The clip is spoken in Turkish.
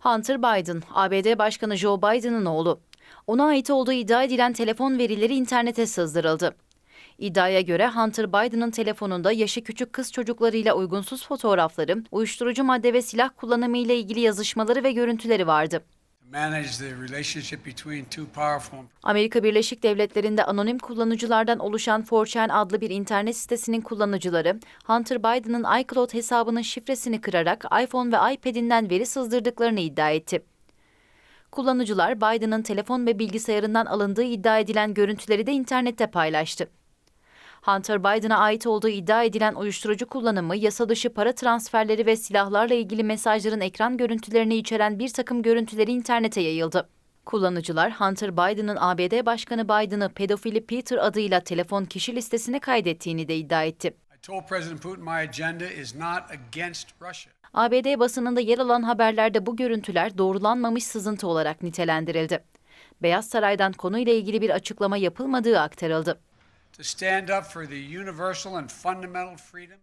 Hunter Biden, ABD Başkanı Joe Biden'ın oğlu. Ona ait olduğu iddia edilen telefon verileri internete sızdırıldı. İddiaya göre Hunter Biden'ın telefonunda yaşı küçük kız çocuklarıyla uygunsuz fotoğrafları, uyuşturucu madde ve silah kullanımı ile ilgili yazışmaları ve görüntüleri vardı. Amerika Birleşik Devletleri'nde anonim kullanıcılardan oluşan 4chan adlı bir internet sitesinin kullanıcıları, Hunter Biden'ın iCloud hesabının şifresini kırarak iPhone ve iPad'inden veri sızdırdıklarını iddia etti. Kullanıcılar Biden'ın telefon ve bilgisayarından alındığı iddia edilen görüntüleri de internette paylaştı. Hunter Biden'a ait olduğu iddia edilen uyuşturucu kullanımı, yasa dışı para transferleri ve silahlarla ilgili mesajların ekran görüntülerini içeren bir takım görüntüleri internete yayıldı. Kullanıcılar Hunter Biden'ın ABD Başkanı Biden'ı pedofili Peter adıyla telefon kişi listesine kaydettiğini de iddia etti. ABD basınında yer alan haberlerde bu görüntüler doğrulanmamış sızıntı olarak nitelendirildi. Beyaz Saray'dan konuyla ilgili bir açıklama yapılmadığı aktarıldı. To stand up for the universal and fundamental freedom